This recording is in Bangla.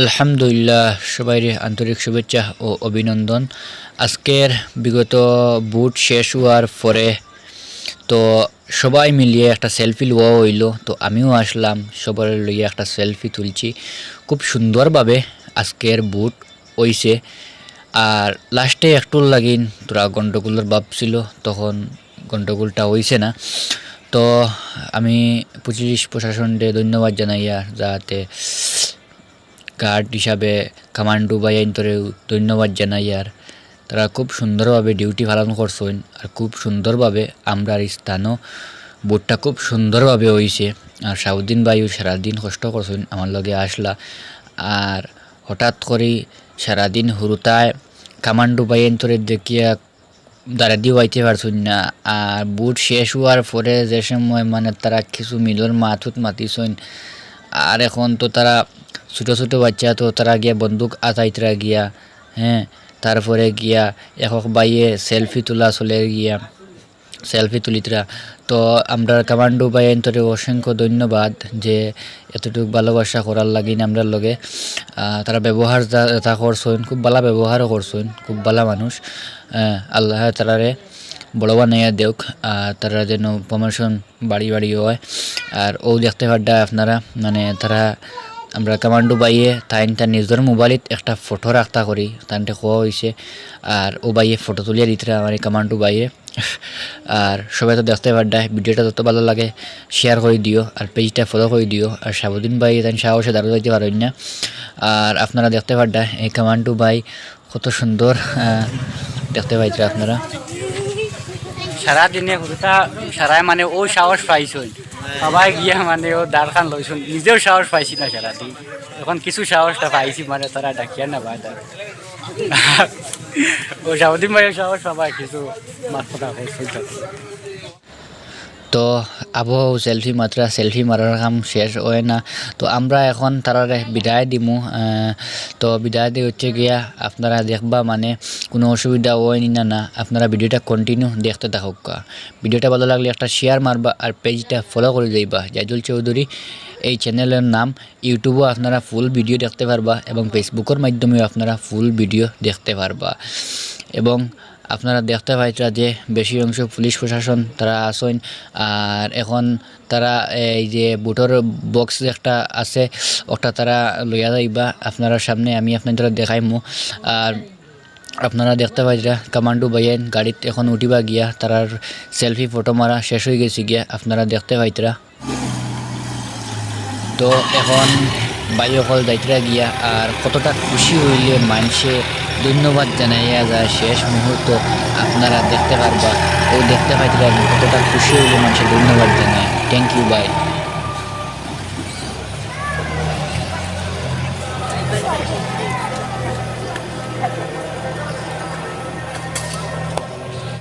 আলহামদুলিল্লাহ, সবাইরে আন্তরিক শুভেচ্ছা ও অভিনন্দন। আজকের বিগত বুট শেষ হওয়ার পরে তো সবাই মিলিয়ে একটা সেলফি লওয়া হইল, তো আমিও আসলাম, সবার লইয়ে একটা সেলফি তুলছি। খুব সুন্দরভাবে আজকের বুট হইছে। আর লাস্টে একটু লাগিন, তোরা গন্ডগোলের ভাব ছিল, তখন গন্ডগোলটা হইছে না। তো আমি পুলিশ প্রশাসনকে ধন্যবাদ জানাইয়া, যাতে গার্ড হিসাবে কামান্ডু বাই আইনতরে ধন্যবাদ জানাই আর। তারা খুব সুন্দরভাবে ডিউটি পালন করছেন আর খুব সুন্দরভাবে আমরার স্থানও, বোটটা খুব সুন্দরভাবে হইছে। আর সাউদ্দিন বায়ু সারাদিন কষ্ট করছেন আমার লগে আসলা। আর হঠাৎ করে সারাদিন হুরুতায় কামান্ডু আইনতরে দেখিয়া দাঁড়া দিয়ে হইতে পারছুন না। আর বুট শেষ হওয়ার পরে যে সময় মানে তারা কিছু মিলর মাথুত মাতিছইন আর এখন তো তারা ছোটো ছোটো বাচ্চা তো তারা গিয়া বন্দুক আতাইতরা গিয়া হ্যাঁ তারপরে গিয়া একক বাইয়ে সেলফি তোলা চলে গিয়া সেলফি তুলিতরা তো আমরা কামান্ডো বাই অসংখ্য ধন্যবাদ যে এতটুকু ভালোবাসা করার লাগিন আমরা লগে। তারা ব্যবহার যা করছেন খুব ভালো ব্যবহারও করছেন খুব ভালো মানুষ। আল্লাহ তারারে বড় বানাইয়া দেওক তারা যেন প্রমোশন বাড়ি বাড়ি হয়। আর ও দেখতে পাড্ডা আপনারা মানে তারা আমরা কামান্ডো বাইয়ে তাইন তার নিজের মোবাইলত একটা ফটো রাখতা করি। তানটা খোয়া হয়েছে আর ও বাইয়ে ফটো তুলিয়া দিতে আমার কামান্ডো বাইয়ে আর সবাই তো দেখতে পাড্ডা, ভিডিওটা যত ভালো লাগে শেয়ার করে দিও, আর পেজটা ফলো করে দিও, আর সাবুদ্দিন ভাই তাই সাহসে দাঁড়ো যাইতে পারেন না। আর আপনারা দেখতে পাড্ডা, এই কামান্ডো বাই কত সুন্দর দেখতে পাইছে আপনারা। সারা দিনে হুরুতা মানে ও সাহস পাইছুন সবাই গিয়া মানে ও দাঁড়খান লইছুন। নিজেও সাহস পাইছি না সারাদিন এখন কিছু সাহসটা পাইছি মানে তারা ডাকিয়া না ভাই তার ও সাউদিন ভাই সাহস সবাই কিছু মাথা করছুন তো আবহাওয়া সেলফি মাত্রা সেলফি মারার কাম শেষ হয় না। তো আমরা এখন তারারে বিদায় দিমু তো বিদায় দিয়ে হচ্ছে গিয়া আপনারা দেখবা মানে কোনো অসুবিধা হয়নি না না আপনারা ভিডিওটা কন্টিনিউ দেখতে থাকুক। ভিডিওটা ভালো লাগলে একটা শেয়ার মারবা আর পেজটা ফলো করে যাইবা। জাইদুল চৌধুরী, এই চ্যানেলের নাম ইউটিউবেও আপনারা ফুল ভিডিও দেখতে পারবা এবং ফেসবুকের মাধ্যমেও আপনারা ফুল ভিডিও দেখতে পারবা। এবং আপনারা দেখতে পাইরা যে বেশি অংশ পুলিশ প্রশাসন তারা আসেন আর এখন তারা এই যে বুটর বক্স একটা আছে, ওটা তারা লইয়া যাইবা। আপনারা সামনে আমি আপনাদের দেখাইমু। আর আপনারা দেখতে পাইরা কমান্ডো বাইয়েন গাড়িত এখন উঠিবা গিয়া, তারার সেলফি ফটো মারা শেষ হয়ে গেছে গিয়া, আপনারা দেখতে পাইতরা তো এখন বায়ুকল যাইতরা গিয়া, আর কতটা খুশি হইলে মানুষে ধন্যবাদ জানাইয়া আর শেষ মুহূর্ত আপনারা দেখতে পারবা। ও দেখতে পাইতে পারবেন, কতটা খুশি হইলে মানুষের, ধন্যবাদ জানাই। Thank you by